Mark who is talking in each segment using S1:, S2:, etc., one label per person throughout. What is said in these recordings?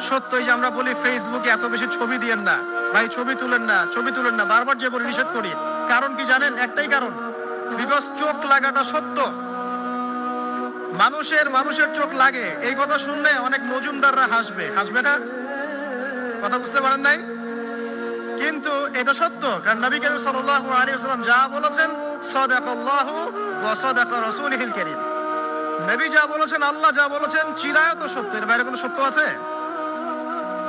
S1: সত্য যে আমরা বলি ফেসবুকে এত বেশি ছবি দিয়েন না। ভাই, ছবি তুলেন না, ছবি তুলেন না। বারবার যে বলি, নিষেধ করি। কারণ কি জানেন? একটাই কারণ। বিকজ চোখ লাগাটা সত্য। মানুষের মানুষের চোখ লাগে। এই কথা শুনলে অনেক মজুমদাররা হাসবে। হাসবে না? কথা বুঝতে পারেন নাই? কিন্তু এটা সত্য। কারণ নবী করিম সাল্লাল্লাহু আলাইহি ওয়াসাল্লাম যা বলেছেন, সাদাকাল্লাহু ওয়া সাদাকা রাসূলুহুল কারীম। নবী যা বলেছেন, আল্লাহ যা বলেছেন, চিরায়ত সত্য। এর বাইরে কোনো সত্য আছে?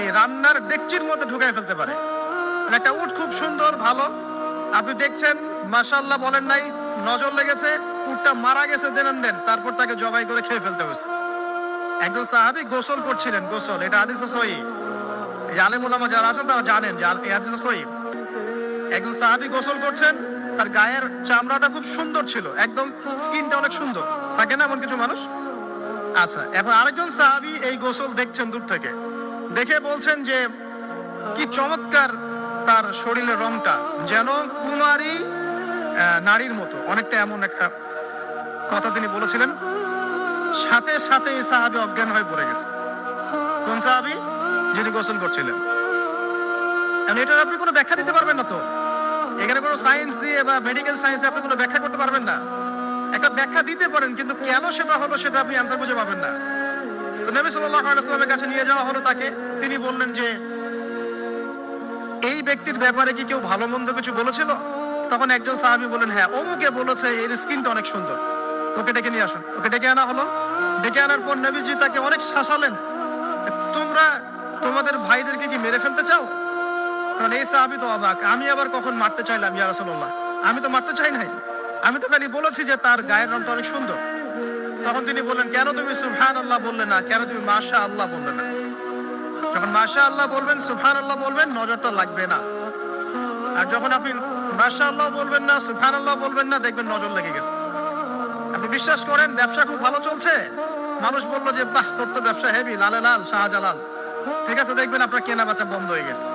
S1: এই রান্নার ডেকচির মধ্যে ঢুকাই ফেলতে পারে। একটা উট খুব সুন্দর, ভালো। আপনি দেখছেন মাশাল্লাহ বলেন নাই, নজর লেগেছে, উটটা মারা গেছে দেন দেন তারপর তাকে জবাই করে খেয়ে ফেলতে হয়েছে। একজন সাহাবী গোসল করছিলেন, গোসল, এটা হাদিসে সহি। এই আলেম ওলামা যারা আছেন, তারা জানেন যে এই হাদিসে সহি। একজন সাহাবি গোসল করছেন, তার গায়ের চামড়াটা খুব সুন্দর ছিল, একদম স্কিনটা অনেক সুন্দর। থাকে না এমন কিছু মানুষ? আচ্ছা এখন আরেকজন সাহাবী এই গোসল দেখছেন দূর থেকে। দেখে বলছেন যে, কি চমৎকার তার শরীরের রংটা, যেন কুমারী নারীর মতো। অনেকটা এমন একটা কথা তিনি বলেছিলেন। সাথে সাথে এই সাহাবী অজ্ঞান হয়ে পড়ে গেছে। কোন সাহাবি? যিনি গোসল করছিলেন। এটার আপনি কোনো ব্যাখ্যা দিতে পারবেন না তো? এখানে কোনো সায়েন্স দিয়ে বা মেডিকেল সায়েন্স দিয়ে আপনি কোনো ব্যাখ্যা করতে পারবেন না। একটা ব্যাখ্যা দিতে পারেন, কিন্তু কেন সেটা হলো সেটা আপনি অ্যান্সার বুঝে পাবেন না। তো কাছে নিয়ে যাওয়া হলো তাকে। তিনি বললেন যে, এই ব্যক্তির ব্যাপারে কি কেউ ভালো মন্দ কিছু বলেছিল? তখন একজন সাহাবী বলেন হ্যাঁ অমুকে বলেছে, এর স্কিনটা অনেক সুন্দর। ওকে ডেকে নিয়ে আসুন। ওকে ডেকে আনা হলো। ডেকে আনার পর নবীজি তাকে অনেক শাসালেন। তোমরা, তোমাদের ভাইদেরকে কি মেরে ফেলতে চাও? কারণ এই সাহাবি তো অবাক, আমি আবার কখন মারতে চাইলাম ইয়া রাসূলুল্লাহ? আমি তো মারতে চাই নাই। আমি তো খালি বলেছি যে তার গায়ের রংটা অনেক সুন্দর। তখন তিনি বললেন, কেন তুমি সুবহান আল্লাহ বললে না? কেন তুমি মাশা আল্লাহ বললে না? যখন মাশা আল্লাহ বলবেন সুবহান আল্লাহ বলবেন, নজরটা লাগবে না। আর যখন আপনি মাশা আল্লাহ বলবেন না সুবহান আল্লাহ বলবেন না, দেখবেন নজর লেগে গেছে। আপনি বিশ্বাস করেন, ব্যবসা খুব ভালো চলছে? মানুষ বলল যে, বাহ, তোর তো ব্যবসা হেভি লালে লাল, শাহজালাল। ঠিক আছে, দেখবেন আপনার কেনা বেচা বন্ধ হয়ে গেছে।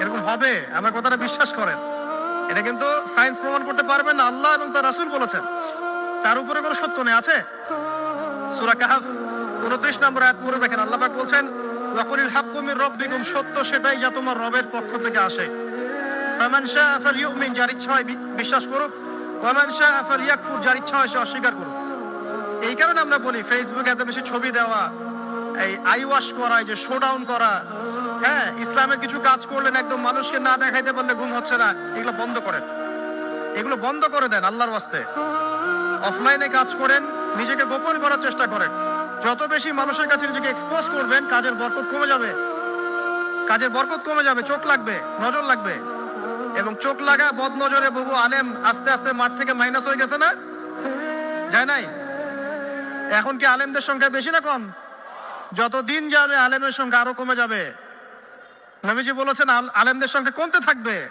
S1: এরকম হবে, আমার কথাটা বিশ্বাস করেন। এটা কিন্তু সায়েন্স প্রমাণ করতে পারবেন না, আল্লাহ এবং তার রাসূল বলেছেন। তার উপরে কোনো সত্য নেই, আছে? সূরা কাহাফ 29 নম্বর আয়াত পড়ে দেখেন, আল্লাহ পাক বলছেন সত্য সেটাই যা তোমার রবের পক্ষ থেকে আসে। ফামান শাআ ফালইউমিন, যার ইচ্ছা হয় বিশ্বাস করুক। শাআ ফালইয়াকফুর, যার ইচ্ছা হয় সে অস্বীকার করুক। এই কারণে আমরা বলি ফেসবুকে এত বেশি ছবি দেওয়া, এই আই ওয়াশ করা যে শো ডাউন করা হ্যাঁ ইসলামের কিছু কাজ করলেন একদম মানুষকে না দেখাইতে পারলে ঘুম হচ্ছে না, এগুলো বন্ধ করেন। এগুলো বন্ধ করে দেন আল্লাহর ওয়াস্তে। অফলাইনে কাজ করেন, নিজেকে গোপন করার চেষ্টা করেন। যত বেশি মানুষের কাছে নিজেকে এক্সপোজ করবেন, কাজের বরকত কমে যাবে। কাজের বরকত কমে যাবে, চোখ লাগবে, নজর লাগবে। এবং চোখ লাগা, বদ নজরে বহু আলেম আস্তে আস্তে মাঠ থেকে মাইনাস হয়ে গেছে না? যায় নাই? এখন কি আলেমদের সংখ্যা বেশি না কম? যত দিন যাবে, আলেমের সংখ্যা আরও কমে যাবে। নবীজি বলেছেন আলেমদের সংখ্যা কমতে থাকবে।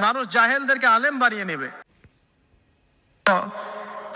S1: মানুষ জাহেলদেরকে আলেম বাড়িয়ে নেবে।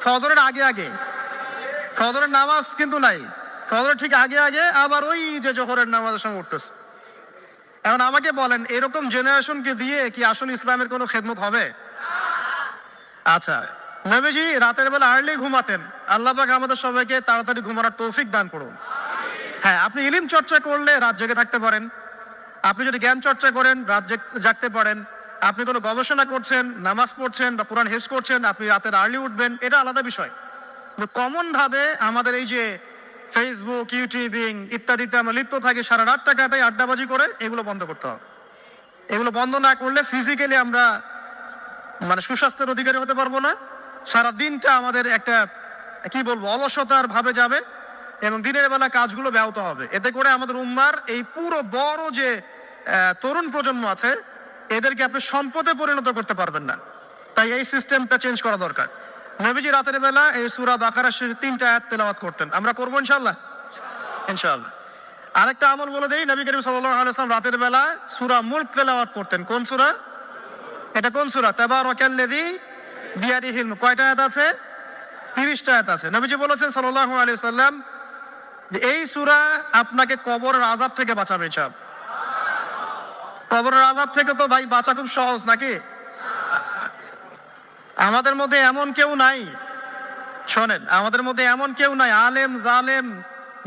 S1: ফজরের আগে আগে। ফজরের নামাজ কিন্তু নাই। ফজরের ঠিক আগে আগে আবার ওই যে জোহরের নামাজের সঙ্গে উঠতেছে। এখন আমাকে বলেন, এরকম জেনারেশনকে দিয়ে কি আসলে ইসলামের কোনো খেদমত হবে? আচ্ছা নবীজি রাতের বেলা আর্লি ঘুমাতেন। আল্লাহ পাক আমাদের সবাইকে তাড়াতাড়ি ঘুমানোর তৌফিক দান করুন। হ্যাঁ আপনি ইলিম চর্চা করলে রাত জেগে থাকতে পারেন। আপনি যদি জ্ঞান চর্চা করেন, রাত জেগ- জাগতে পারেন। আপনি কোনো গবেষণা করছেন, নামাজ পড়ছেন বা কোরআন হেফজ করছেন, আপনি রাতের আর্লি উঠবেন, এটা আলাদা বিষয়। কমন ভাবে আমাদের এই যে ফেসবুক ইউটিউবিং ইত্যাদিতে আমরা লিপ্ত থাকি, সারা রাতটা কাটাই আড্ডাবাজি করে, এগুলো বন্ধ করতে হবে। এগুলো বন্ধ না করলে ফিজিক্যালি আমরা মানে সুস্বাস্থ্যের অধিকারী হতে পারব না। সারা দিনটা আমাদের একটা, কি বলব, অলসতার ভাবে যাবে এবং দিনের বেলা কাজগুলো ব্যাহত হবে। এতে করে আমাদের উম্মার এই পুরো বড় যে তরুণ প্রজন্ম আছে এদেরকে আপনি সম্পদে পরিণত করতে পারবেন না। তাই এই সিস্টেমটা চেঞ্জ করা দরকার। নবীজি রাতের বেলা এই সুরা বাকারা তিনটা আয়াত তেলাওয়াত করতেন। আমরা করব ইনশাল্লাহ ইনশাআল্লাহ। আরেকটা আমল বলে দেই, নবী করিম আলাইহি রাতের বেলা সুরা মুলক তেলাওয়াত করতেন। কোন সুরা? এটা কোন সূরা? তাবারাকাল্লাযী বিয়াদিহিল মুলক। কয়টা আয়াত আছে? 30টা আয়াত আছে। নবীজি বলেছেন সাল্লাল্লাহু আলাইহি ওয়াসাল্লাম যে এই সুরা আপনাকে কবরের আজাব থেকে বাঁচাবে ইনশাআল্লাহ। কবরের আজাব থেকে তো ভাই বাঁচা খুব সহজ, নাকি? আমাদের মধ্যে এমন কেউ নাই, শোনেন, আমাদের মধ্যে এমন কেউ নাই, আলেম, জালেম,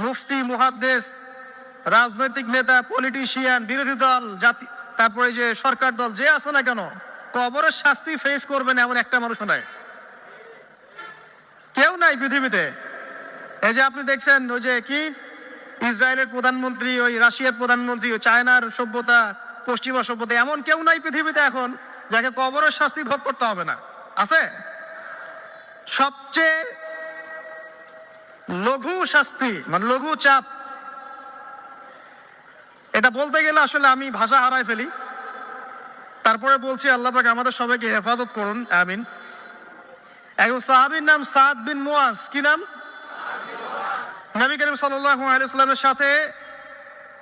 S1: মুফতি, মুহাদ্দেস, রাজনৈতিক নেতা, পলিটিশিয়ান, বিরোধী দল, জাতি, তারপরে যে সরকার দল, যে আছে না কেন, কবরের শাস্তি ফেস করবেন এমন একটা মানুষ নাই। কেউ নাই পৃথিবীতে। এই যে আপনি দেখছেন, ওই যে কি? ইসরায়েলের প্রধানমন্ত্রী, ওই রাশিয়ার প্রধানমন্ত্রী চায়নার সভ্যতা পশ্চিমা সভ্যতা এমন কেউ নাই পৃথিবীতে এখন যাকে কবরের শাস্তি ভোগ করতে হবে না। আছে? সবচেয়ে লঘু শাস্তি মানে লঘু চাপ। এটা বলতে গেলে আসলে আমি ভাষা হারাই ফেলি। তারপরে বলছি আল্লাহ পাক আমাদের সবাইকে হেফাজত করুন আমিন। একজন সাহাবীর নাম সাদ বিন মুয়াজ কি নাম? নবী করিম সাল্লাল্লাহু আলাইহি সাল্লামের সাথে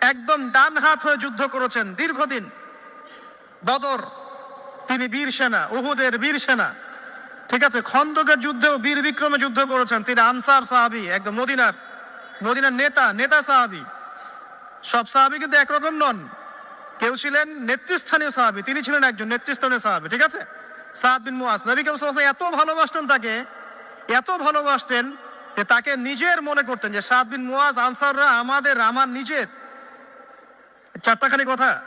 S1: একদম ডান হাত হয়ে যুদ্ধ করেছেন দীর্ঘদিন। বদর, তিনি বীর সেনা, উহুদের বীর সেনা। ঠিক আছে, খন্দকের যুদ্ধেও বীর বিক্রমে যুদ্ধ করেছেন। তিনি আনসার সাহাবি একদম মদিনার মদিনার নেতা নেতা সাহাবি। সব সাহাবি কিন্তু একরকম নন। কেউ ছিলেন নেতৃস্থানীয় সাহাবি, তিনি ছিলেন একজন নেতৃস্থানীয় সাহাবি, ঠিক আছে? সাহাব বিন নবী ওয়াসাল্লাম এত ভালোবাসতেন তাকে, এত ভালোবাসতেন যে তাকে নিজের মনে করতেন যে সাদ বিন আনসাররা আমাদের, আমার নিজের। চারটাখানি কথা।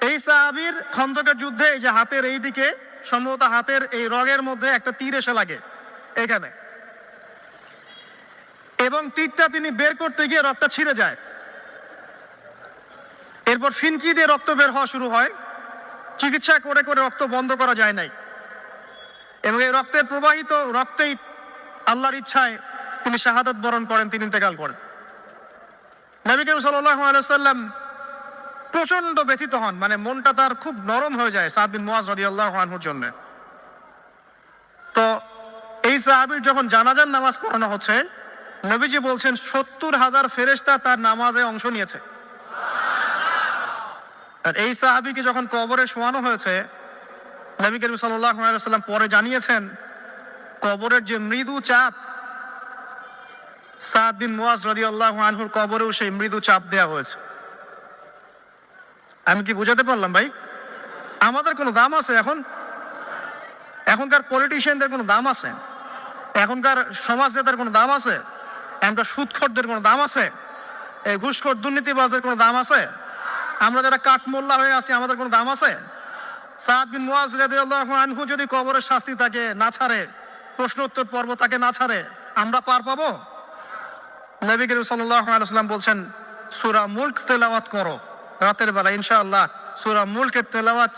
S1: এই সাহাবির খন্দকের যুদ্ধে এই যে হাতের এই দিকে সম্ভবত হাতের এই রগের মধ্যে একটা তীর এসে লাগে এখানে। এবং তীরটা তিনি বের করতে গিয়ে রক্তটা ছিঁড়ে যায়। এরপর ফিনকি দিয়ে রক্ত বের হওয়া শুরু হয়। চিকিৎসা করে করে রক্ত বন্ধ করা যায় নাই। এবং এই রক্তের প্রবাহিত রক্তেই আল্লাহর ইচ্ছায় তিনি শাহাদত বরণ করেন, তিনি ইন্তেকাল করেন। নবী করিম সাল্লাম প্রচণ্ড ব্যথিত হন। মানে মনটা তার খুব নরম হয়ে যায়, সাদ বিন মুয়াজ রাদিয়াল্লাহু আনহুর জন্য। তো এই সাহাবীর যখন জানাজার নামাজ পড়ানো হচ্ছে, নবীজি বলছেন, সত্তর হাজার ফেরেশতা তার নামাজে অংশ নিয়েছে। আর এই সাহাবীকে যখন কবরে শোয়ানো হয়েছে, নবী করিম সাল্লাম পরে জানিয়েছেন, কবরের যে মৃদু চাপ, সাদ বিন মুয়াজ রাদিয়াল্লাহু আনহুর কবরেও সেই মৃদু চাপ দেয়া হয়েছে। আমি কি বুঝাতে পারলাম ভাই? আমাদের কোনো দাম আছে এখন? এখনকার পলিটিশিয়ানদের কোনো দাম আছে? এখনকার সমাজ নেতার কোনো দাম আছে? এখনকার সুদখোরদের কোনো দাম আছে? এই ঘুষখোর দুর্নীতিবাজদের কোনো দাম আছে? আমরা যারা কাঠমোল্লা হয়ে আছি, আমাদের কোনো দাম আছে? সাদ বিন মুয়াজ আনহু যদি কবরের শাস্তি তাকে না ছাড়ে, প্রশ্ন উত্তর পর্ব তাকে না ছাড়ে, আমরা পার পাবো? নবী করিম ওয়াসাল্লাম বলছেন, সূরা মুলক তেলাওয়াত করো। রাতের বেলা ইনশাআল্লাহ সুরা মুলকের তেলাওয়াত